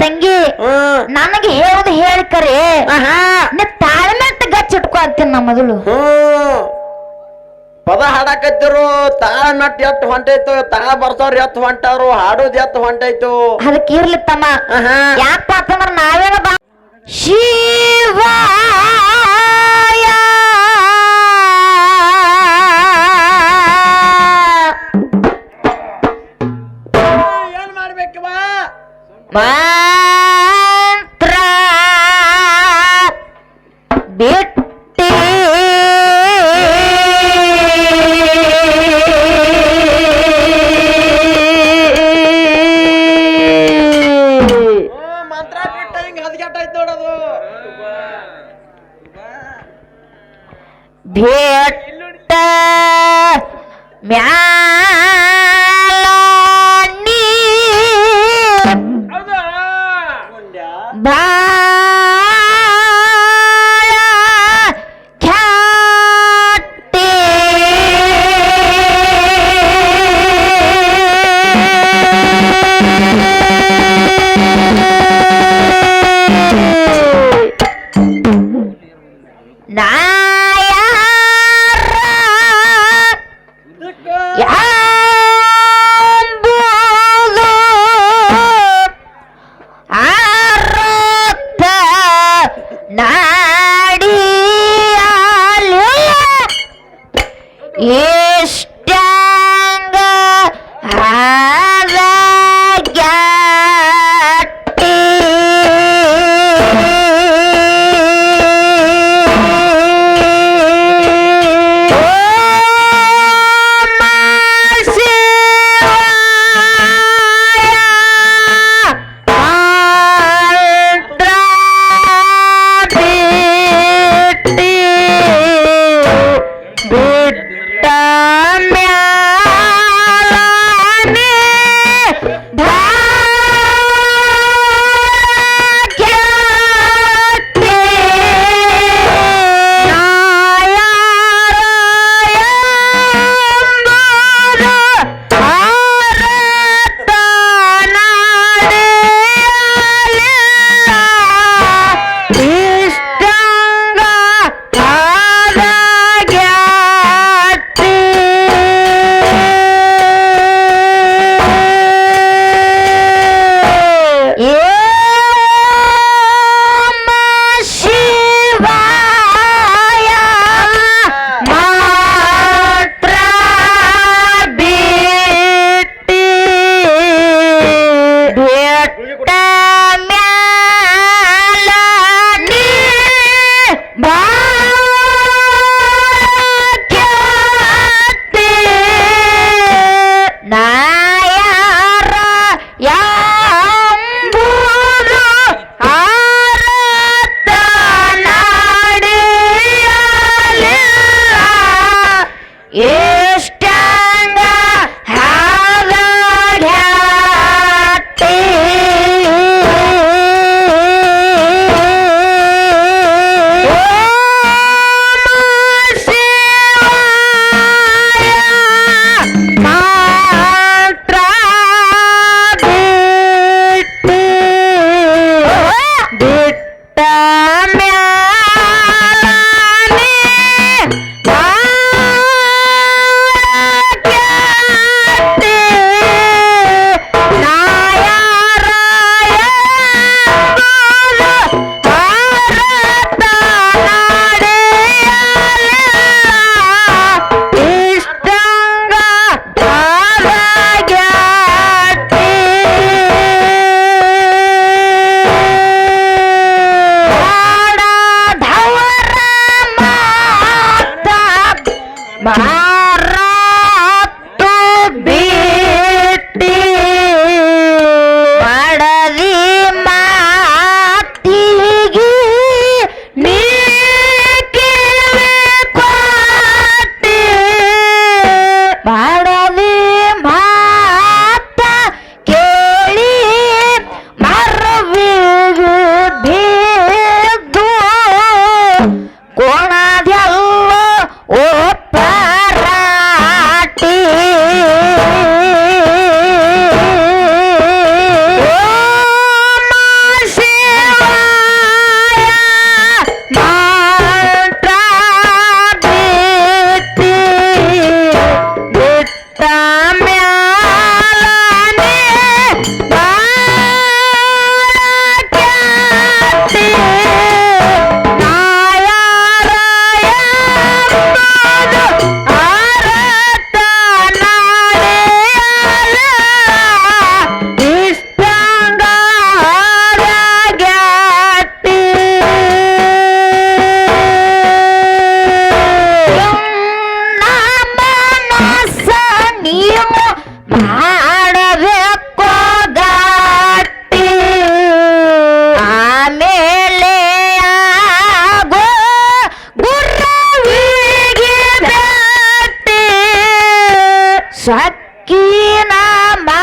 ತಂಗಿ ನನಗೆ ಹೇಳುದು ಹೇಳಿ ಕರೆ. ಆಹಾ. ನೀ ತಾಳ್ಮೆ ಅಂತ ಗಚ್ಚಿಟ್ಕೊ ಅಂತೀನಿ ನಾ ಮೊದಲು. ಪದ ಹಾಡಾಕತ್ತಿರು ತಾಳ ನಟ್ ಎತ್ ಹೊಂಟೈತು ತಾಳ ಬರ್ಸೋರ್ ಎತ್ ಹೊಂಟಾರು ಹಾಡೋದ್ ಎತ್ ಹೊಂಟೈತು. ಅದಕ್ಕೆ ಇರ್ಲಿ ತಮ್ಮ. ಯಾಕಪ್ಪ ಅಂತಂದ್ರ ನಾವೇನ ಬಾ ಶಿವ ಮಂತ್ರ ಬಿಟ್ಟಿ. ಮಂತ್ರ ಬಿಟ್ಟ ಹಿಂಗ್ ಹದ್ಗೆಟ್ಟಾಯ್ತು ನೋಡದು ಭೇಟ ಮ್ಯಾಲ dan ಸಕ್ಕಿನ ಮಾ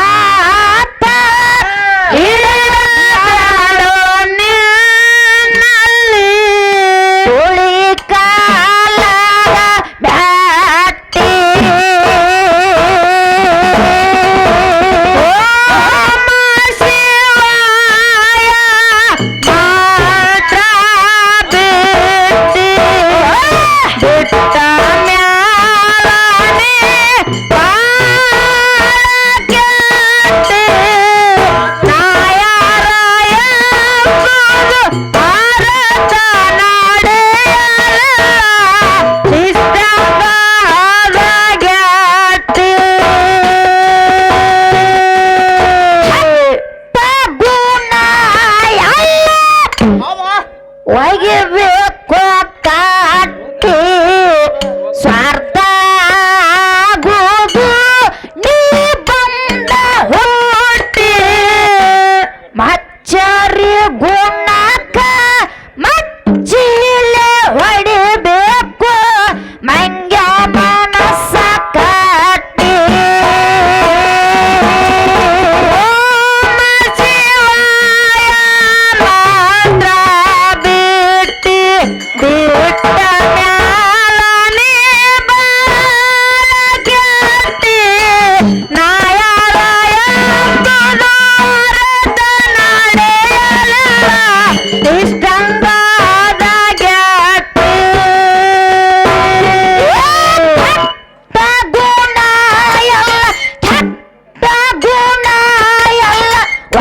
Why give it?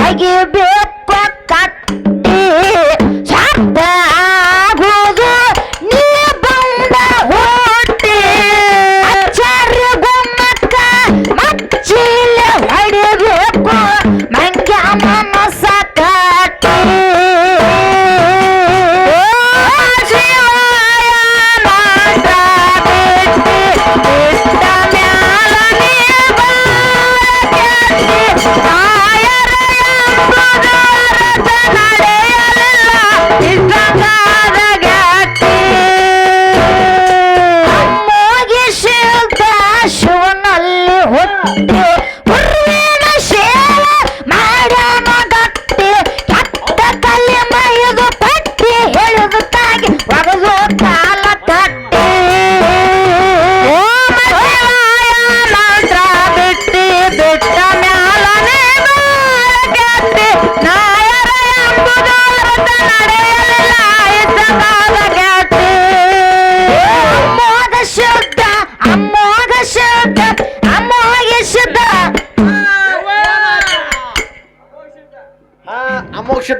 I give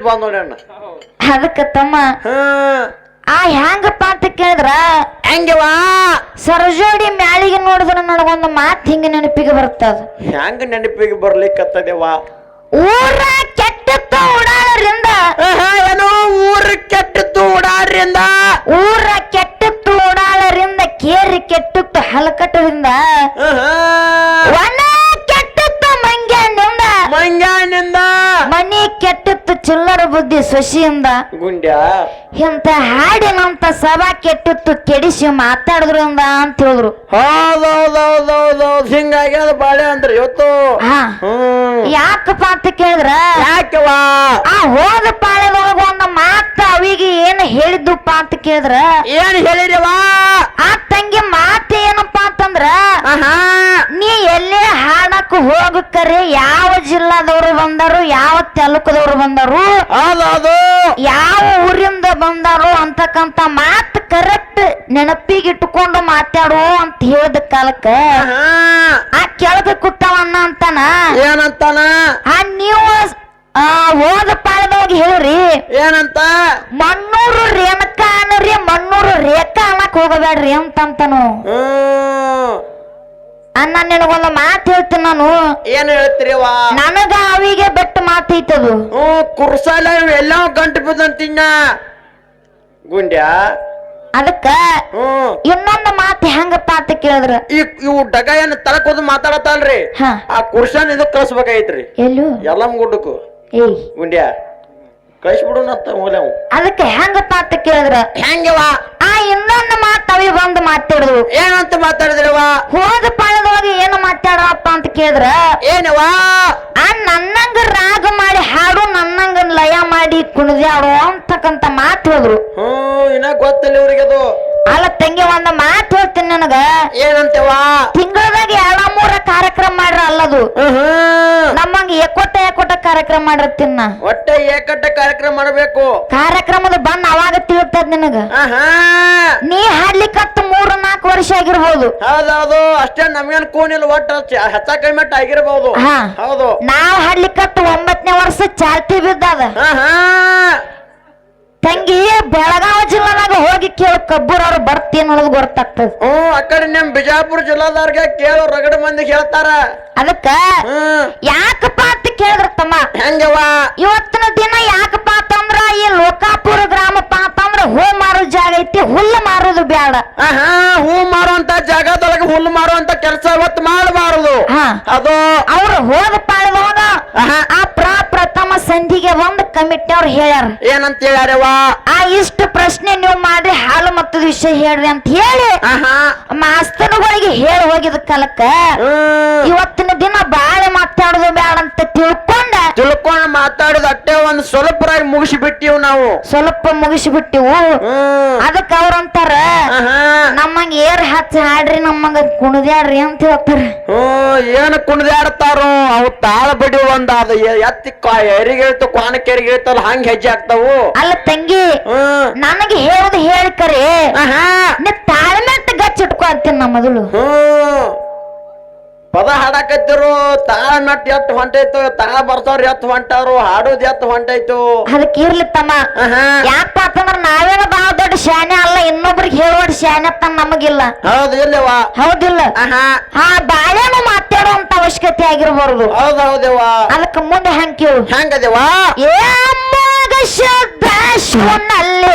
ಬಂದ್ ನೋಡಿ ಅಣ್ಣ. ಅದಕ್ಕೆ ತಮ್ಮ ಆ ಹೆಂಗಪ್ಪ ಅಂತ ಕೇಳಿದ್ರ? ಹೆಂಗವಾ ಸರಜೋಡಿ ಮ್ಯಾಳಿಗೆ ನೋಡಿದ್ರ ನನಗೊಂದು ಮಾತು ಹಿಂಗ ನೆನಪಿಗೆ ಬರ್ತದ. ಹೆಂಗ ನೆನಪಿಗೆ ಬರ್ಲಿಕ್ಕತ್ತದೇವಾ ಊರ ಕೆಟ್ಟತ್ತು ಓಡಾಡ್ರಿಂದ ಏನೋ? ಕೆಟ್ಟ ಕೆಟ್ಟದ್ದು ಓಡಾಡ್ರಿಂದ ಊರ ಕೆಟ್ಟತ್ತು ಓಡಾಡ್ರಿಂದ ಕೇರಿ ಕೆಟ್ಟತ್ತು ಹಲಕಟ್ಟದಿಂದ ಒಣ ಚಿಲ್ಲರ ಬುದ್ಧಿ ಸೊಸಿಯಿಂದ ಗುಂಡ ಇಂತ ಹಾಡಿನಂತ ಸಭಾ ಕೆಟ್ಟಿತ್ತು ಕೆಡಿಸಿ ಮಾತಾಡಿದ್ರಿಂದ ಅಂತ ಹೇಳಿದ್ರು. ಹೌದೌದೌದೌದೌದ್ ಹಿಂಗಾಗಿ ಅದು ಬಾಳೆ ಅಂದ್ರೆ ಇವತ್ತು. ಹಾ. ಹ್ಮ್ ಯಾಕಪ್ಪ ಅಂತ ಕೇಳಿದ್ರ? ಯಾಕೆವಾ ಆ ಹೋದ ಪಾಳ್ಯದೊಳಗ ಒಂದು ಮಾತ ಅವಿಗೆ ಏನು ಹೇಳಿದ್ದುಪ್ಪ ಅಂತ ಕೇಳಿದ್ರ? ಏನ್ ಹೇಳಿರಿವಾ ಆ ತಂಗಿ ಮಾತು ಏನಪ್ಪಾ ಅಂತಂದ್ರ? ಆಹಾ. ಎಲ್ಲೇ ಹಾಡಕ್ ಹೋಗಕ್ಕರೆ ಯಾವ ಜಿಲ್ಲಾದವ್ರು ಬಂದರು ಯಾವ ತಾಲೂಕದವ್ರು ಬಂದರು ಯಾವ ಊರಿಂದ ಬಂದರು ಅಂತಕ್ಕಂತ ಮಾತು ಕರೆಕ್ಟ್ ನೆನಪಿಗೆ ಇಟ್ಟುಕೊಂಡು ಮಾತಾಡು ಅಂತ ಹೇಳಿದ ಕಾಲಕ್ಕ ಆ ಕೆಳಗ ಕುಟ್ಟವನ್ನ ಅಂತಾನ? ಏನಂತಾನ? ಆ ನೀವು ಹೋದ ಪಾಲದವಾಗಿ ಹೇಳ್ರಿ. ಏನಂತ? ಮಣ್ಣೂರು ರೇಣಕ ಅನ್ನರಿ ಮಣ್ಣೂರು ರೇಖಾ ಅನ್ನಕ್ ಹೋಗಬೇಡ್ರಿ ಅಂತಂತನು. ಅನ್ನ ನಿನಗೊಂದು ಮಾತು ಹೇಳ್ತೀನಿ ನಾನು. ಏನು ಹೇಳ್ತೀರಿ ನನಗ ಅವಿಗೆ ಬೆಟ್ಟ ಮಾತೈತದು ಹ್ಞೂ ಕುರ್ಸಲ ಎಲ್ಲ ಗಂಟು ಬಿದ್ದಂತಿನ್ನ. ಗುಂಡ್ಯ? ಅದಕ್ಕ ಹ್ಮ್ ಇನ್ನೊಂದು ಮಾತು ಹೆಂಗಪ್ಪ ಅಂತ ಕೇಳಿದ್ರ. ಈ ಇವು ಡಗ ಏನ್ ತಲಕೋದು ಮಾತಾಡತ್ತಲ್ರಿ. ಹ. ಆ ಕುರ್ಸನ್ ಇದಕ್ಕೆ ಕಳಿಸ್ಬೇಕಾಯ್ತ್ರಿ. ಎಲ್ಲ? ಎಲ್ಲಮ್ ಗುಡ್ಡಕ್ಕೂ. ಗುಂಡ್ಯ? ಕಳಿಸ್ಬಿಡುನಂತ ಮೂಲೆವು ಅದಕ್ಕೆ ಹೆಂಗಪ್ಪ ಅಂತ ಕೇಳಿದ್ರ ಹೆಂಗವ ಆ ಇನ್ನೊಂದು ಮಾತು ಅವಿ ಬಂದು ಮಾತಾಡಿದ್ರು ಏನಂತ ಮಾತಾಡಿದ್ರವ ಹೋದ ಪಾಳದೊಳಗೆ ಏನು ಮಾತಾಡಪ್ಪ ಅಂತ ಕೇಳಿದ್ರ ಏನವ ಆ ನನ್ನಂಗ ರಾಗ ಮಾಡಿ ಹಾಡು ನನ್ನಂಗ ಲಯ ಮಾಡಿ ಕುಣಿದ್ಯಾಡು ಅಂತಕ್ಕಂತ ಮಾತು ಹೇಳಿದ್ರು. ಹ್ಮ್ ಇನ್ನ ಗೊತ್ತಿಲ್ಲ ಇವ್ರಿಗೆ ಅದು. ಅಲ್ಲ ತಂಗಿ ಒಂದ ಮಾತು ಹೇಳ್ತೀನಿ ನನಗ. ಏನಂತವಾ ತಿಂಗಳದಾಗ ಎರಡ ಮೂರ ಕಾರ್ಯಕ್ರಮ ಮಾಡ್ರ ಅಲ್ಲದು. ಹ್ಮ್ ಏಕೋಟ ಎಕೋಟ ಕಾರ್ಯಕ್ರಮ ಮಾಡಿರ್ತೀನಿ ನಾ. ಒಟ್ಟೆ ಏಕಟ್ಟ ಕಾರ್ಯಕ್ರಮ ಮಾಡಬೇಕು. ಕಾರ್ಯಕ್ರಮದ ಬಂದ್ ಅವಾಗ ತಿಳ್ತದ ನಿನಗ. ಆಹಾ. ನೀ ಹಾಡ್ಲಿಕ್ಕತ್ತು ಮೂರು ನಾಲ್ಕು ವರ್ಷ ಆಗಿರ್ಬೋದು. ಹೌದೌದು. ಅಷ್ಟೇ ನಮ್ಗೇನ್ ಕೂನಿಲ್ಲ ಒಟ್ಟ ಚ- ಹೆಚ್ಚ ಕಡಿಮೆ ಆಗಿರ್ಬೋದು. ಹಾ. ಹೌದು. ನಾವ್ ಹಾಡ್ಲಿಕ್ಕತ್ತು ಒಂಬತ್ತನೇ ವರ್ಷ ಚಾಲ್ತಿ ಬಿದ್ದದ ಆಹಾ. ತಂಗಿ ಬೆಳಗಾವಿ ಜಿಲ್ಲಾದಾಗ ಹೋಗಿ ಕೇಳು ಕಬ್ಬೂರವ್ರು ಬರ್ತೀನಿ ಅನ್ನೋದು ಗೊತ್ತಾಗ್ತದ. ಓ ಆ ಕಡೆ ನಿಮ್ ಬಿಜಾಪುರ ಜಿಲ್ಲಾದವ್ರಿಗೆ ಕೇಳು ರಗಡ ಮಂದಿ ಹೇಳ್ತಾರ. ಅದಕ್ಕ ಹ್ಮ್ ಯಾಕಪ್ಪ ಅಂತ ಕೇಳಿದ್ರ ತಮ್ಮ? ಹೆಂಗವಾ ಇವತ್ತಿನ ದಿನ ಯಾಕಪ್ಪ ಅಂತಂದ್ರ ಈ ಲೋಕಾಪುರ ಗ್ರಾಮ ಬ್ಯಾಡ. ಆಹಾ ಹೂ ಮಾರುವಂತ ಜಾಗದೊಳಗೆ ಹುಲ್ಲು ಮಾರುವಂತ ಕೆಲಸ ಇವತ್ತು ಮಾಡಬಾರದು. ಹಾ. ಅದು ಅವ್ರು ಹೋದ ಪಾಳ್ದವಾಗ ಆಹಾ. ಆ ಸಂಧಿಗೆ ಒಂದು ಕಮಿಟಿ ಅವ್ರು ಹೇಳ್ಯಾರ. ಏನಂತ ಹೇಳ್ಯಾರವ್ವ? ಆ ಇಷ್ಟು ಪ್ರಶ್ನೆ ನೀವು ಮಾಡಿ ಹಾಲು ಮತ್ತದ ವಿಷಯ ಹೇಳ್ರಿ ಅಂತ ಹೇಳಿ ಆಹಾ. ಮಾಸ್ತರ್ಗಳಿಗೆ ಹೇಳಿ ಹೋಗಿದ ಕಾಲಕ್ಕ ಇವತ್ತಿನ ದಿನ ಬಾಳೆ ಮಾತಾಡೋದು ಬೇಡ ಅಂತ ತಿಳ್ಕೊಂಡ ತಿಳ್ಕೊಂಡು ಮಾತಾಡೋದು ಅಟ್ಟೆ ಒಂದು ಸ್ವಲ್ಪ ಮುಗಿಸಿ ಬಿಟ್ಟಿವ್ ನಾವು. ಸ್ವಲ್ಪ ಮುಗಿಸಿ ಬಿಟ್ಟಿವು ಅದಕ್ಕೆ ಏರ್ ಹಚ್ಚಿ ಹಾಡ್ರಿ ನಮ್ಮಂಗ ಕುಣಿದ್ಯಾಡ್ರಿ ಅಂತ ಹೇಳ್ತಾರ. ಹ್ಮ್ ಏನು ಕುಣಿದಾಡ್ತಾರೋ ಅವು ತಾಳ ಬಡಿ ಒಂದ ಅದು. ಎತ್ತಿ ಎರಿಗೇಳ್ತು ಕ್ವಾನಕ್ಕೆ ಎರಿಗಿಳ್ತಲ್ಲ ಹಂಗ ಹೆಜ್ಜೆ ಆಗ್ತಾವು ಅಲ್ಲ ತಂಗಿ ಹ್ಮ್ ನನಗೆ ಹೇಳುದು ಹೇಳಿ ಕರೆ ಆಹಾ. ನೀ ತಾಳ್ಮೆ ಅಂತ ಗಚ್ಚಿಟ್ಕೊ ಅಂತೀನಿ ನಮ್ಮ ಮೊದಲು. ಹ್ಮ್ ಪದ ಹಾಡಾಕತ್ತಿರು ತಾಳ ನಟ್ ಎತ್ ಹೊಂಟೈತು ತಾ ಬರ್ತಾವ್ರ ಎತ್ ಹೊಂಟಾರು ಹಾಡೋದ್ ಎತ್ ಹೊಂಟೈತು. ಅದಕ್ಕೆ ಇರ್ಲಿ ತಮ್ಮ. ಯಾಕಪ್ಪ ಅಂತಂದ್ರ ನಾವೇನ ಬಹಳ ದೊಡ್ಡ ಶಾನೆ ಅಲ್ಲ ಇನ್ನೊಬ್ರಿಗೆ ಹೇಳೋಡ್ ಶಾನೆ ತಮ್ಮ ನಮಗಿಲ್ಲ. ಹೌದು ಇಲ್ಲವ ಹೌದಿಲ್ಲ. ಹಾ ಬಾಳೆನು ಮಾತಾಡುವಂತ ಅವಶ್ಯಕತೆ ಆಗಿರ್ಬಾರ್ದು. ಹೌದು ಹೌದೇವ ಅದಕ್ಕೆ ಮುಂದೆ ಹಂಗ್ ಕೇಳು ಹಂಗದೇವ ಏಮಾಗ ಶಬ್ದ ಶಿವನಲ್ಲಿ